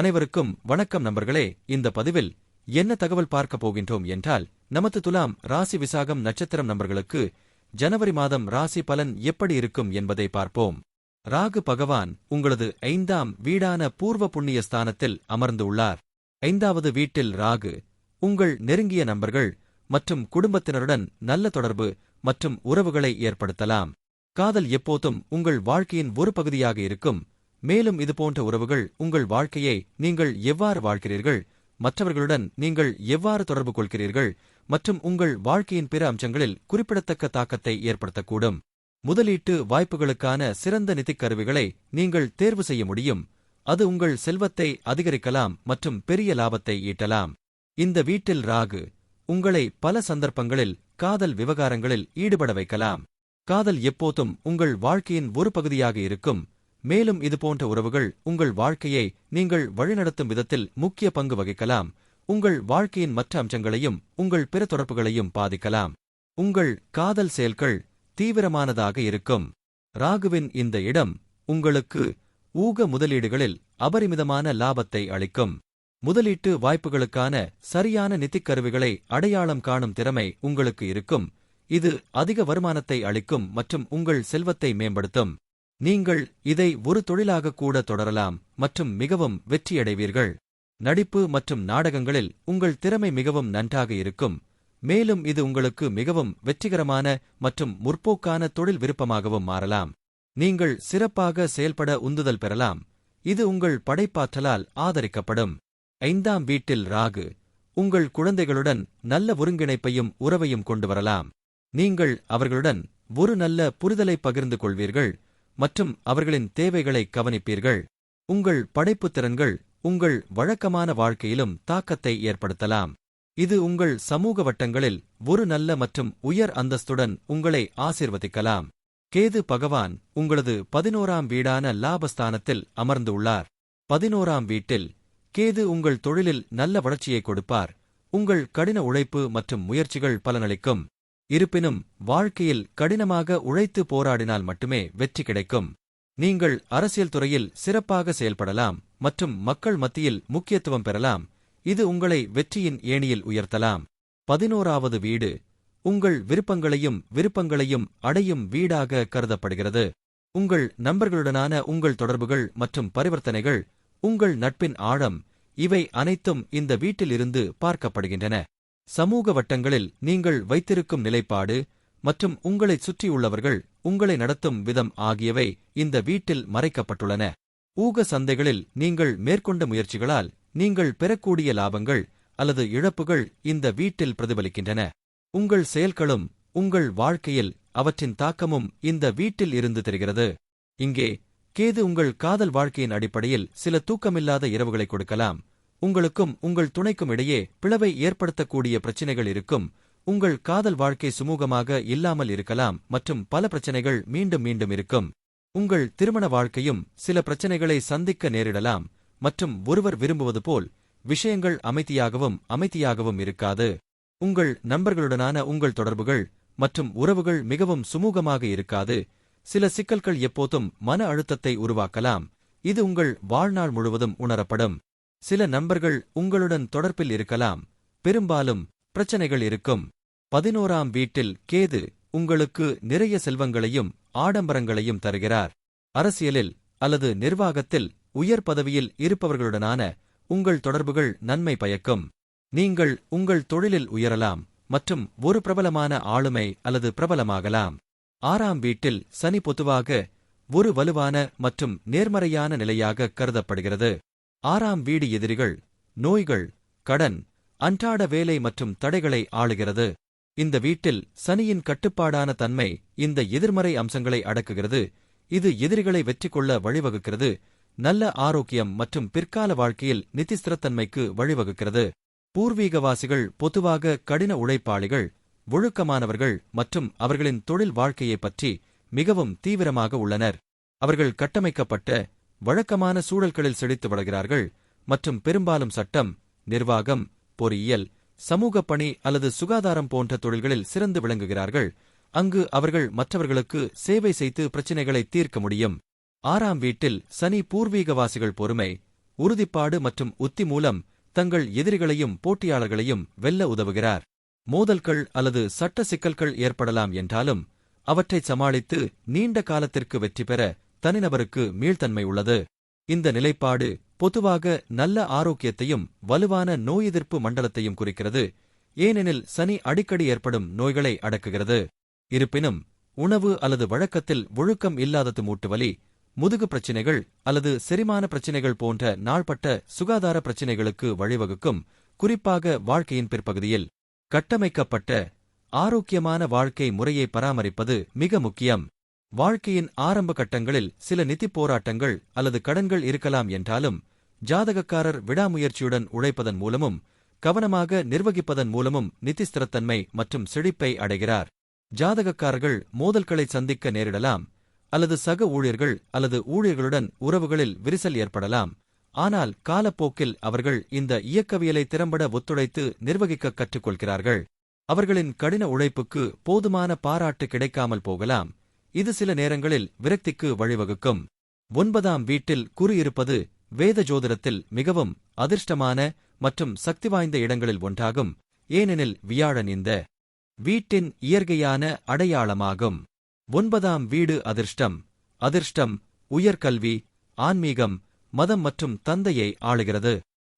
அனைவருக்கும் வணக்கம் நண்பர்களே. இந்த பதிவில் என்ன தகவல் பார்க்க போகின்றோம் என்றால் நமது துலாம் ராசி விசாகம் நட்சத்திரம் நபர்களுக்கு ஜனவரி மாதம் ராசி பலன் எப்படி இருக்கும் என்பதை பார்ப்போம். ராகு பகவான் உங்களது ஐந்தாம் வீடான பூர்வ புண்ணிய ஸ்தானத்தில் அமர்ந்து உள்ளார். ஐந்தாவது வீட்டில் ராகு உங்கள் நெருங்கிய நண்பர்கள் மற்றும் குடும்பத்தினருடன் நல்ல தொடர்பு மற்றும் உறவுகளை ஏற்படுத்தலாம். காதல் எப்போதும் உங்கள் வாழ்க்கையின் ஒரு பகுதியாக இருக்கும். மேலும் இதுபோன்ற உறவுகள் உங்கள் வாழ்க்கையை நீங்கள் எவ்வாறு வாழ்கிறீர்கள்? மற்றவர்களுடன் நீங்கள் எவ்வாறு தொடர்பு கொள்கிறீர்கள்? மற்றும் உங்கள் வாழ்க்கையின் பிற அம்சங்களில் குறிப்பிடத்தக்க தாக்கத்தை ஏற்படுத்தக்கூடும். முதலீட்டு வாய்ப்புகளுக்கான சிறந்த நிதிக் கருவிகளை நீங்கள் தேர்வு செய்ய முடியும். அது உங்கள் செல்வத்தை அதிகரிக்கலாம் மற்றும் பெரிய லாபத்தை ஈட்டலாம். இந்த வீட்டில் ராகு உங்களை பல சந்தர்ப்பங்களில் காதல் விவகாரங்களில் ஈடுபட வைக்கலாம். காதல் எப்போதும் உங்கள் வாழ்க்கையின் ஒரு பகுதியாக இருக்கும். மேலும் இதுபோன்ற உறவுகள் உங்கள் வாழ்க்கையை நீங்கள் வழிநடத்தும் விதத்தில் முக்கிய பங்கு வகிக்கலாம். உங்கள் வாழ்க்கையின் மற்ற அம்சங்களையும் உங்கள் பிற தொடர்புகளையும் பாதிக்கலாம். உங்கள் காதல் செயல்கள் தீவிரமானதாக இருக்கும். ராகுவின் இந்த இடம் உங்களுக்கு ஊக முதலீடுகளில் அபரிமிதமான லாபத்தை அளிக்கும். முதலீட்டு வாய்ப்புகளுக்கான சரியான நிதிக் கருவிகளை அடையாளம் காணும் திறமை உங்களுக்கு இருக்கும். இது அதிக வருமானத்தை அளிக்கும் மற்றும் உங்கள் செல்வத்தை மேம்படுத்தும். நீங்கள் இதை ஒரு தொழிலாக கூட தொடரலாம் மற்றும் மிகவும் வெற்றியடைவீர்கள். நடிப்பு மற்றும் நாடகங்களில் உங்கள் திறமை மிகவும் நன்றாக இருக்கும். மேலும் இது உங்களுக்கு மிகவும் வெற்றிகரமான மற்றும் முற்போக்கான தொழில் விருப்பமாகவும் மாறலாம். நீங்கள் சிறப்பாக செயல்பட உந்துதல் பெறலாம். இது உங்கள் படைப்பாற்றலால் ஆதரிக்கப்படும். ஐந்தாம் வீட்டில் ராகு. உங்கள் குழந்தைகளுடன் நல்ல ஒருங்கிணைப்பையும் உறவையும் கொண்டு வரலாம். நீங்கள் அவர்களுடன் ஒரு நல்ல புரிதலை பகிர்ந்து கொள்வீர்கள். மற்றும் அவர்களின் தேவைகளை கவனிப்பீர்கள். உங்கள் படைப்புத் திறன்கள் உங்கள் வழக்கமான வாழ்க்கையிலும் தாக்கத்தை ஏற்படுத்தலாம். இது உங்கள் சமூக வட்டங்களில் ஒரு நல்ல மற்றும் உயர் அந்தஸ்துடன் உங்களை ஆசிர்வதிக்கலாம். கேது பகவான் உங்களது பதினோராம் வீடான லாபஸ்தானத்தில் அமர்ந்து உள்ளார். பதினோராம் வீட்டில் கேது உங்கள் தொழிலில் நல்ல வளர்ச்சியை கொடுப்பார். உங்கள் கடின உழைப்பு மற்றும் முயற்சிகள் பலனளிக்கும். இருப்பினும் வாழ்க்கையில் கடினமாக உழைத்து போராடினால் மட்டுமே வெற்றி கிடைக்கும். நீங்கள் அரசியல் துறையில் சிறப்பாக செயல்படலாம் மற்றும் மக்கள் மத்தியில் முக்கியத்துவம் பெறலாம். இது உங்களை வெற்றியின் ஏணியில் உயர்த்தலாம். பதினோராவது வீடு. உங்கள் விருப்பங்களையும் விருப்பங்களையும் அடையும் வீடாக கருதப்படுகிறது. உங்கள் நண்பர்களுடனான உங்கள் தொடர்புகள் மற்றும் பரிவர்த்தனைகள் உங்கள் நட்பின் ஆழம். இவை அனைத்தும் இந்த வீட்டிலிருந்து பார்க்கப்படுகின்றன. சமூக வட்டங்களில் நீங்கள் வைத்திருக்கும் நிலைப்பாடு மற்றும் உங்களைச் சுற்றியுள்ளவர்கள் உங்களை நடத்தும் விதம் ஆகியவை இந்த வீட்டில் மறைக்கப்பட்டுள்ளன. ஊக சந்தைகளில் நீங்கள் மேற்கொண்ட முயற்சிகளால் நீங்கள் பெறக்கூடிய லாபங்கள் அல்லது இழப்புகள் இந்த வீட்டில் பிரதிபலிக்கின்றன. உங்கள் செயல்களும் உங்கள் வாழ்க்கையில் அவற்றின் தாக்கமும் இந்த வீட்டில் இருந்து தெரிகிறது. இங்கே கேது உங்கள் காதல் வாழ்க்கையின் அடிப்படையில் சில தூக்கமில்லாத இரவுகளை கொடுக்கலாம். உங்களுக்கும் உங்கள் துணைக்கும் இடையே பிளவை ஏற்படுத்தக்கூடிய பிரச்சினைகள் இருக்கும். உங்கள் காதல் வாழ்க்கை சுமூகமாக இல்லாமல் இருக்கலாம் மற்றும் பல பிரச்சனைகள் மீண்டும் மீண்டும் இருக்கும். உங்கள் திருமண வாழ்க்கையும் சில பிரச்சனைகளை சந்திக்க நேரிடலாம் மற்றும் ஒருவர் விரும்புவது போல் விஷயங்கள் அமைதியாகவும் அமைதியாகவும் இருக்காது. உங்கள் நண்பர்களுடனான உங்கள் தொடர்புகள் மற்றும் உறவுகள் மிகவும் சுமூகமாக இருக்காது. சில சிக்கல்கள் எப்போதும் மன அழுத்தத்தை உருவாக்கலாம். இது உங்கள் வாழ்நாள் முழுவதும் உணரப்படும். சில நண்பர்கள் உங்களுடன் தொடர்பில் இருக்கலாம். பெரும்பாலும் பிரச்சனைகள் இருக்கும். பதினோராம் வீட்டில் கேது உங்களுக்கு நிறைய செல்வங்களையும் ஆடம்பரங்களையும் தருகிறார். அரசியலில் அல்லது நிர்வாகத்தில் உயர் பதவியில் இருப்பவர்களுடனான உங்கள் தொடர்புகள் நன்மை பயக்கும். நீங்கள் உங்கள் தொழிலில் உயரலாம் மற்றும் ஒரு பிரபலமான ஆளுமை அல்லது பிரபலமாகலாம். ஆறாம் வீட்டில் சனி பொதுவாக ஒரு வலுவான மற்றும் நேர்மறையான நிலையாக கருதப்படுகிறது. ஆறாம் வீடு எதிரிகள் நோய்கள் கடன் அன்றாட வேலை மற்றும் தடைகளை ஆளுகிறது. இந்த வீட்டில் சனியின் கட்டுப்பாடான தன்மை இந்த எதிர்மறை அம்சங்களை அடக்குகிறது. இது எதிரிகளை வெற்றி கொள்ள வழிவகுக்கிறது. நல்ல ஆரோக்கியம் மற்றும் பிற்கால வாழ்க்கையில் நிதிஸ்திரத்தன்மைக்கு வழிவகுக்கிறது. பூர்வீகவாசிகள் பொதுவாக கடின உழைப்பாளிகள் ஒழுக்கமானவர்கள் மற்றும் அவர்களின் தொழில் வாழ்க்கையைப் பற்றி மிகவும் தீவிரமாக உள்ளனர். அவர்கள் கட்டமைக்கப்பட்ட வழக்கமான சூழல்களில் செழித்து வளர்கிறார்கள் மற்றும் பெரும்பாலும் சட்டம் நிர்வாகம் பொறியியல் சமூக பணி அல்லது சுகாதாரம் போன்ற தொழில்களில் சிறந்து விளங்குகிறார்கள். அங்கு அவர்கள் மற்றவர்களுக்கு சேவை செய்து பிரச்சினைகளை தீர்க்க முடியும். ஆறாம் வீட்டில் சனி பூர்வீகவாசிகள் பொறுமை உறுதிப்பாடு மற்றும் உத்தி மூலம் தங்கள் எதிரிகளையும் போட்டியாளர்களையும் வெல்ல உதவுகிறார். மோதல்கள் அல்லது சட்ட சிக்கல்கள் ஏற்படலாம் என்றாலும் அவற்றை சமாளித்து நீண்ட காலத்திற்கு வெற்றி பெற தனிநபருக்கு மீள்தன்மை உள்ளது. இந்த நிலைப்பாடு பொதுவாக நல்ல ஆரோக்கியத்தையும் வலுவான நோய் எதிர்ப்பு மண்டலத்தையும் குறிக்கிறது. ஏனெனில் சனி அடிக்கடி ஏற்படும் நோய்களை அடக்குகிறது. இருப்பினும் உணவு அல்லது வழக்கத்தில் ஒழுக்கம் இல்லாதது மூட்டுவலி முதுகு பிரச்சினைகள் அல்லது செரிமான பிரச்சினைகள் போன்ற நாள்பட்ட சுகாதார பிரச்சினைகளுக்கு வழிவகுக்கும் குறிப்பாக வாழ்க்கையின் பிற்பகுதியில். கட்டமைக்கப்பட்ட ஆரோக்கியமான வாழ்க்கை முறையை பராமரிப்பது மிக முக்கியம். வாழ்க்கையின் ஆரம்ப கட்டங்களில் சில நிதிப் போராட்டங்கள் அல்லது கடன்கள் இருக்கலாம் என்றாலும் ஜாதகக்காரர் விடாமுயற்சியுடன் உழைப்பதன் மூலமும் கவனமாக நிர்வகிப்பதன் மூலமும் நிதி ஸ்திரத்தன்மை மற்றும் செழிப்பை அடைகிறார். ஜாதகக்காரர்கள் மோதல்களை சந்திக்க நேரிடலாம் அல்லது சக ஊழியர்கள் அல்லது ஊழியர்களுடன் உறவுகளில் விரிசல் ஏற்படலாம். ஆனால் காலப்போக்கில் அவர்கள் இந்த இயக்கவியலை திறம்பட ஒத்துழைத்து நிர்வகிக்க கற்றுக்கொள்கிறார்கள். அவர்களின் கடின உழைப்புக்கு போதுமான பாராட்டு கிடைக்காமல் போகலாம். இது சில நேரங்களில் விரக்திக்கு வழிவகுக்கும். ஒன்பதாம் வீட்டில் குறி இருப்பது வேத ஜோதிடத்தில் மிகவும் அதிர்ஷ்டமான மற்றும் சக்தி வாய்ந்த இடங்களில் ஒன்றாகும் ஏனெனில் வியாழன் இந்த வீட்டின் இயற்கையான அடையாளமாகும். ஒன்பதாம் வீடு அதிர்ஷ்டம். அதிர்ஷ்டம் உயர்கல்வி ஆன்மீகம் மதம் மற்றும் தந்தையை ஆளுகிறது.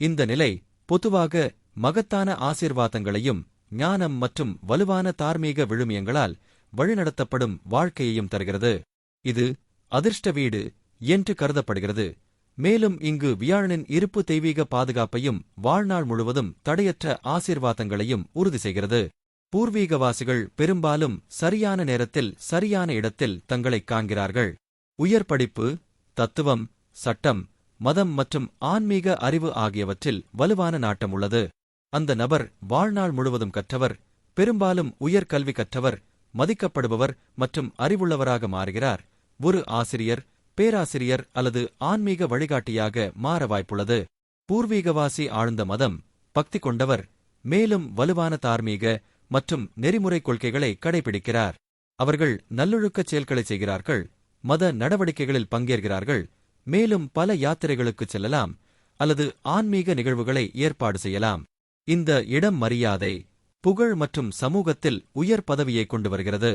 இந்த நிலை பொதுவாக மகத்தான ஆசீர்வாதங்களையும் ஞானம் மற்றும் வலுவான தார்மீக விழுமியங்களால் வழிநடத்தப்படும் வாழ்க்கையையும் தருகிறது. இது அதிர்ஷ்ட வீடு என்று கருதப்படுகிறது. மேலும் இங்கு வியாழனின் இருப்பு தெய்வீக பாதுகாப்பையும் வாழ்நாள் முழுவதும் தடையற்ற ஆசீர்வாதங்களையும் உறுதி செய்கிறது. பூர்வீகவாசிகள் பெரும்பாலும் சரியான நேரத்தில் சரியான இடத்தில் தங்களைக் காண்கிறார்கள். உயர் படிப்பு தத்துவம் சட்டம் மதம் மற்றும் ஆன்மீக அறிவு ஆகியவற்றில் வலுவான நாட்டம் உள்ளது. அந்த நபர் வாழ்நாள் முழுவதும் கற்றவர் பெரும்பாலும் உயர்கல்வி கற்றவர் மதிக்கப்படுபவர் மற்றும் அறிவுள்ளவராக மாறுகிறார். ஒரு ஆசிரியர் பேராசிரியர் அல்லது ஆன்மீக வழிகாட்டியாக மாற வாய்ப்புள்ளது. பூர்வீகவாசி ஆழ்ந்த மதம் பக்தி கொண்டவர் மேலும் வலுவான தார்மீக மற்றும் நெறிமுறை கொள்கைகளை கடைபிடிக்கிறார். அவர்கள் நல்லொழுக்கச் செயல்களை செய்கிறார்கள் மத நடவடிக்கைகளில் பங்கேற்கிறார்கள் மேலும் பல யாத்திரைகளுக்குச் செல்லலாம் அல்லது ஆன்மீக நிகழ்வுகளை ஏற்பாடு செய்யலாம். இந்த இடம் மரியாதை புகழ் மற்றும் சமூகத்தில் உயர் பதவியை கொண்டு வருகிறது.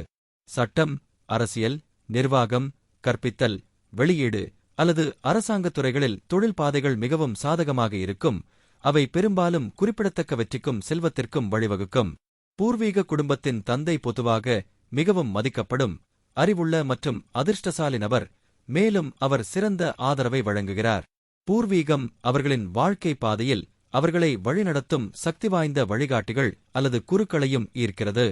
சட்டம் அரசியல் நிர்வாகம் கற்பித்தல் வெளியீடு அல்லது அரசாங்கத் துறைகளில் தொழில் பாதைகள் மிகவும் சாதகமாக இருக்கும். அவை பெரும்பாலும் குறிப்பிடத்தக்க வெற்றிக்கும் செல்வத்திற்கும் வழிவகுக்கும். பூர்வீக குடும்பத்தின் தந்தை பொதுவாக மிகவும் மதிக்கப்படும் அறிவுள்ள மற்றும் அதிர்ஷ்டசாலி நபர். மேலும் அவர் சிறந்த ஆதரவை வழங்குகிறார். பூர்வீகம் அவர்களின் வாழ்க்கை பாதையில் அவர்களை வழிநடத்தும் சக்தி வாய்ந்த வழிகாட்டிகள் அல்லது குருக்களையும் ஈர்க்கிறது.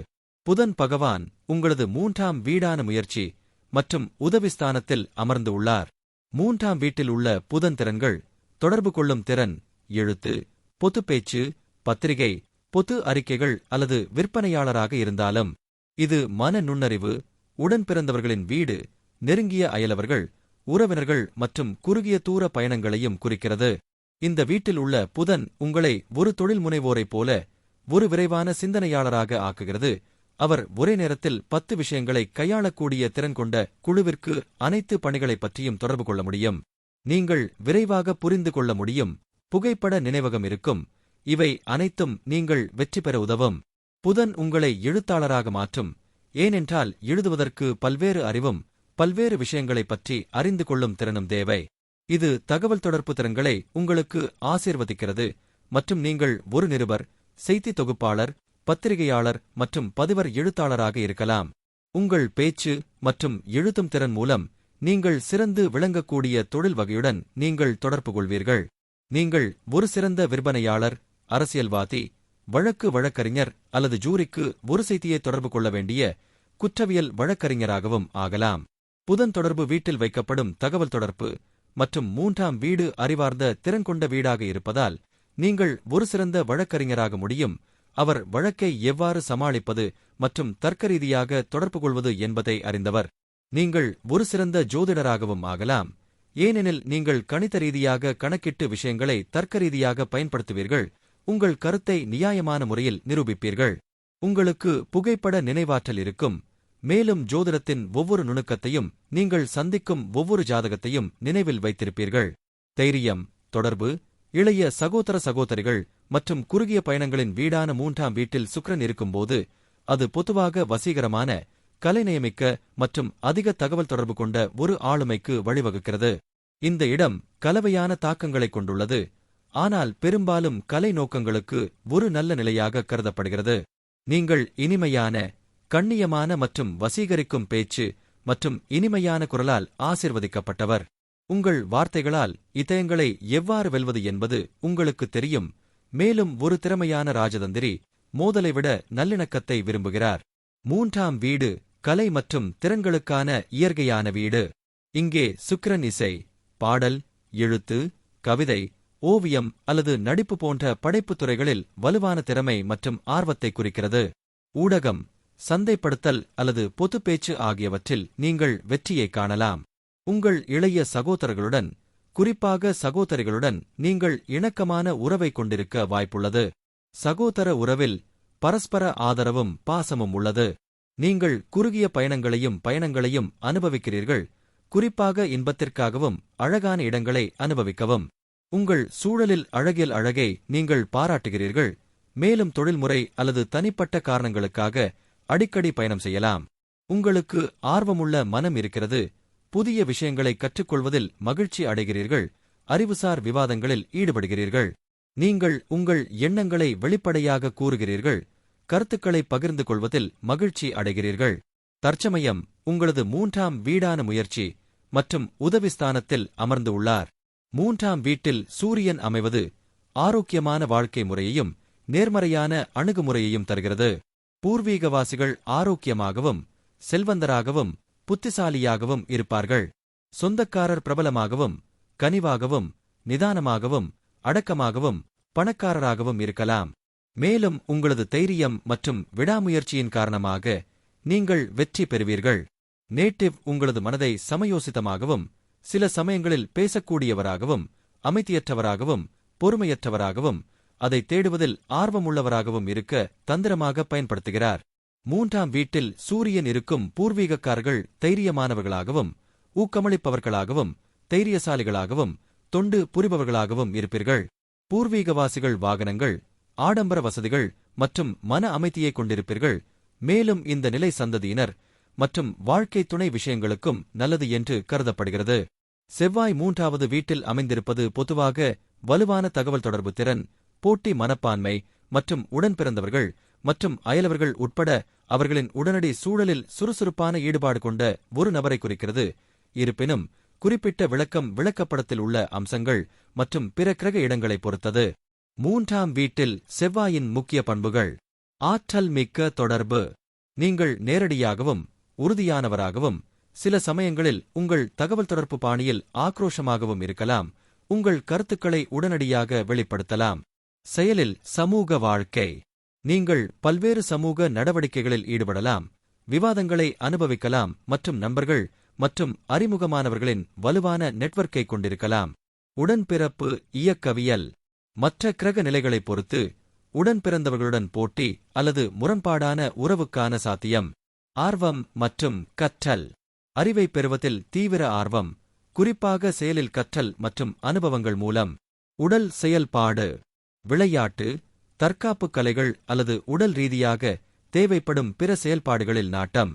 புதன் பகவான் உங்களது மூன்றாம் வீடான முயற்சி மற்றும் உதவிஸ்தானத்தில் அமர்ந்து உள்ளார். மூன்றாம் வீட்டில் உள்ள புதன் திறன்கள் தொடர்பு கொள்ளும் திறன் எழுத்து பொதுப்பேச்சு பத்திரிகை பொது அறிக்கைகள் அல்லது விற்பனையாளராக இருந்தாலும் இது மன நுண்ணறிவு உடன் பிறந்தவர்களின் வீடு நெருங்கிய அயலவர்கள் உறவினர்கள் மற்றும் குறுகிய தூர பயணங்களையும் குறிக்கிறது. இந்த வீட்டில் உள்ள புதன் உங்களை ஒரு தொழில் முனைவோரைப் போல ஒரு விரைவான சிந்தனையாளராக ஆக்குகிறது. அவர் ஒரே நேரத்தில் பத்து விஷயங்களை கையாளக்கூடிய திறன் கொண்ட குழுவிற்கு அனைத்து பணிகளைப் பற்றியும் தொடர்பு கொள்ள முடியும். நீங்கள் விரைவாக புரிந்து கொள்ள முடியும். புகைப்பட நினைவகம் இருக்கும். இவை அனைத்தும் நீங்கள் வெற்றி பெற உதவும். புதன் உங்களை எழுத்தாளராக மாற்றும். ஏனென்றால் எழுதுவதற்கு பல்வேறு அறிவும் பல்வேறு விஷயங்களைப் பற்றி அறிந்து கொள்ளும் திறனும் தேவை. இது தகவல் தொடர்பு திறன்களை உங்களுக்கு ஆசீர்வதிக்கிறது மற்றும் நீங்கள் ஒரு நிருபர் செய்தி தொகுப்பாளர் பத்திரிகையாளர் மற்றும் பதிவர் எழுத்தாளராக இருக்கலாம். உங்கள் பேச்சு மற்றும் எழுத்தும் திறன் மூலம் நீங்கள் சிறந்து விளங்கக்கூடிய தொழில் வகையுடன் நீங்கள் தொடர்பு கொள்வீர்கள். நீங்கள் ஒரு சிறந்த விற்பனையாளர் அரசியல்வாதி வழக்கு வழக்கறிஞர் அல்லது ஜூரிக்கு ஒரு செய்தியை தொடர்பு கொள்ள வேண்டிய குற்றவியல் வழக்கறிஞராகவும் ஆகலாம். புதன் தொடர்பு வீட்டில் வைக்கப்படும் தகவல் தொடர்பு மற்றும் மூன்றாம் வீடு அறிவார்ந்த திறன் கொண்ட வீடாக இருப்பதால் நீங்கள் ஒரு சிறந்த வழக்கறிஞராக முடியும். அவர் வழக்கை எவ்வாறு சமாளிப்பது மற்றும் தர்க்க ரீதியாக தொடர்பு கொள்வது என்பதை அறிந்தவர். நீங்கள் ஒரு சிறந்த ஜோதிடராகவும் ஆகலாம். ஏனெனில் நீங்கள் கணித ரீதியாக கணக்கிட்டு விஷயங்களை தர்க்க ரீதியாக பயன்படுத்துவீர்கள். உங்கள் கருத்தை நியாயமான முறையில் நிரூபிப்பீர்கள். உங்களுக்கு புகைப்பட நினைவாற்றல் இருக்கும். மேலும் ஜோதிடத்தின் ஒவ்வொரு நுணுக்கத்தையும் நீங்கள் சந்திக்கும் ஒவ்வொரு ஜாதகத்தையும் நினைவில் வைத்திருப்பீர்கள். தைரியம் தொடர்பு இளைய சகோதர சகோதரிகள் மற்றும் குறுகிய பயணங்களின் வீடான மூன்றாம் வீட்டில் சுக்ரன் இருக்கும்போது அது பொதுவாக வசீகரமான கலைநயமிக்க மற்றும் அதிக தகவல் தொடர்பு கொண்ட ஒரு ஆளுமைக்கு வழிவகுக்கிறது. இந்த இடம் கலவையான தாக்கங்களைக் கொண்டுள்ளது. ஆனால் பெரும்பாலும் கலை நோக்கங்களுக்கு ஒரு நல்ல நிலையாக கருதப்படுகிறது. நீங்கள் இனிமையான கண்ணியமான மற்றும் வசீகரிக்கும் பேச்சு மற்றும் இனிமையான குரலால் ஆசிர்வதிக்கப்பட்டவர். உங்கள் வார்த்தைகளால் இதயங்களை எவ்வாறு வெல்வது என்பது உங்களுக்கு தெரியும். மேலும் ஒரு திறமையான ராஜதந்திரி மோதலை விட நல்லிணக்கத்தை விரும்புகிறார். மூன்றாம் வீடு கலை மற்றும் திறன்களுக்கான இயற்கையான வீடு. இங்கே சுக்கிரன் இசை பாடல் எழுத்து கவிதை ஓவியம் அல்லது நடிப்பு போன்ற படைப்புத் துறைகளில் வலுவான திறமை மற்றும் ஆர்வத்தை குறிக்கிறது. ஊடகம் சந்தைப்படுத்தல் அல்லது பொதுப்பேச்சு ஆகியவற்றில் நீங்கள் வெற்றியைக் காணலாம். உங்கள் இளைய சகோதரர்களுடன் குறிப்பாக சகோதரிகளுடன் நீங்கள் இணக்கமான உறவைக் கொண்டிருக்க வாய்ப்புள்ளது. சகோதர உறவில் பரஸ்பர ஆதரவும் பாசமும் உள்ளது. நீங்கள் குறுகிய பயணங்களையும் பயணங்களையும் அனுபவிக்கிறீர்கள். குறிப்பாக இன்பத்திற்காகவும் அழகான இடங்களை அனுபவிக்கவும். உங்கள் சூழலில் அழகியல் அழகை நீங்கள் பாராட்டுகிறீர்கள். மேலும் தொழில்முறை அல்லது தனிப்பட்ட காரணங்களுக்காக அடிக்கடி பயணம் செய்யலாம். உங்களுக்கு ஆர்வமுள்ள மனம் இருக்கிறது. புதிய விஷயங்களை கற்றுக்கொள்வதில் மகிழ்ச்சி அடைகிறீர்கள். அறிவுசார் விவாதங்களில் ஈடுபடுகிறீர்கள். நீங்கள் உங்கள் எண்ணங்களை வெளிப்படையாக கூறுகிறீர்கள். கருத்துக்களை பகிர்ந்து கொள்வதில் மகிழ்ச்சி அடைகிறீர்கள். தற்சமயம் உங்களது மூன்றாம் வீடான முயற்சி மற்றும் உதவி ஸ்தானத்தில் அமர்ந்து உள்ளார். மூன்றாம் வீட்டில் சூரியன் அமைவது ஆரோக்கியமான வாழ்க்கை முறையையும் நேர்மறையான அணுகுமுறையையும் தருகிறது. பூர்வீகவாசிகள் ஆரோக்கியமாகவும் செல்வந்தராகவும் புத்திசாலியாகவும் இருப்பார்கள். சொந்தக்காரர் பிரபலமாகவும் கனிவாகவும் நிதானமாகவும் அடக்கமாகவும் பணக்காரராகவும் இருக்கலாம். மேலும் உங்களது தைரியம் மற்றும் விடாமுயற்சியின் காரணமாக நீங்கள் வெற்றி பெறுவீர்கள். நேட்டிவ் உங்களது மனதை சமயோசிதமாகவும் சில சமயங்களில் பேசக்கூடியவராகவும் அமைதியற்றவராகவும் பொறுமையற்றவராகவும் அதை தேடுவதில் ஆர்வமுள்ளவராகவும் இருக்க தந்திரமாக பயன்படுத்துகிறார். மூன்றாம் வீட்டில் சூரியன் இருக்கும் பூர்வீகக்காரர்கள் தைரியமானவர்களாகவும் ஊக்கமளிப்பவர்களாகவும் தைரியசாலிகளாகவும் தொண்டு புரிபவர்களாகவும் இருப்பீர்கள். பூர்வீகவாசிகள் வாகனங்கள் ஆடம்பர வசதிகள் மற்றும் மன அமைதியை கொண்டிருப்பீர்கள். மேலும் இந்த நிலை சந்ததியினர் மற்றும் வாழ்க்கை துணை விஷயங்களுக்கும் நல்லது என்று கருதப்படுகிறது. செவ்வாய் மூன்றாவது வீட்டில் அமைந்திருப்பது பொதுவாக வலுவான தகவல் தொடர்பு திறன் போட்டி மனப்பான்மை மற்றும் உடன் பிறந்தவர்கள் மற்றும் அயலவர்கள் உட்பட அவர்களின் உடனடி சூழலில் சுறுசுறுப்பான ஈடுபாடு கொண்ட ஒரு நபரை குறிக்கிறது. இருப்பினும் குறிப்பிட்ட விளக்கம் விளக்கப்படத்தில் உள்ள அம்சங்கள் மற்றும் பிற கிரக இடங்களைப் பொறுத்தது. மூன்றாம் வீட்டில் செவ்வாயின் முக்கிய பண்புகள். ஆற்றல் மிக்க தொடர்பு. நீங்கள் நேரடியாகவும் உறுதியானவராகவும் சில சமயங்களில் உங்கள் தகவல் தொடர்பு பாணியில் ஆக்ரோஷமாகவும் இருக்கலாம். உங்கள் கருத்துக்களை உடனடியாக வெளிப்படுத்தலாம். செயலில் சமூக வாழ்க்கை. நீங்கள் பல்வேறு சமூக நடவடிக்கைகளில் ஈடுபடலாம். விவாதங்களை அனுபவிக்கலாம் மற்றும் நண்பர்கள் மற்றும் அறிமுகமானவர்களின் வலுவான நெட்வொர்க்கை கொண்டிருக்கலாம். உடன்பிறப்பு இயக்கவியல். மற்ற கிரக நிலைகளைப் பொறுத்து உடன்பிறந்தவர்களுடன் போட்டி அல்லது முரண்பாடான உறவுக்கான சாத்தியம். ஆர்வம் மற்றும் கற்றல். அறிவை பெறுவதில் தீவிர ஆர்வம். குறிப்பாக செயலில் கற்றல் மற்றும் அனுபவங்கள் மூலம். உடல் செயல்பாடு. விளையாட்டு தற்காப்புக் கலைகள் அல்லது உடல் ரீதியாக தேவைப்படும் பிற செயல்பாடுகளில் நாட்டம்.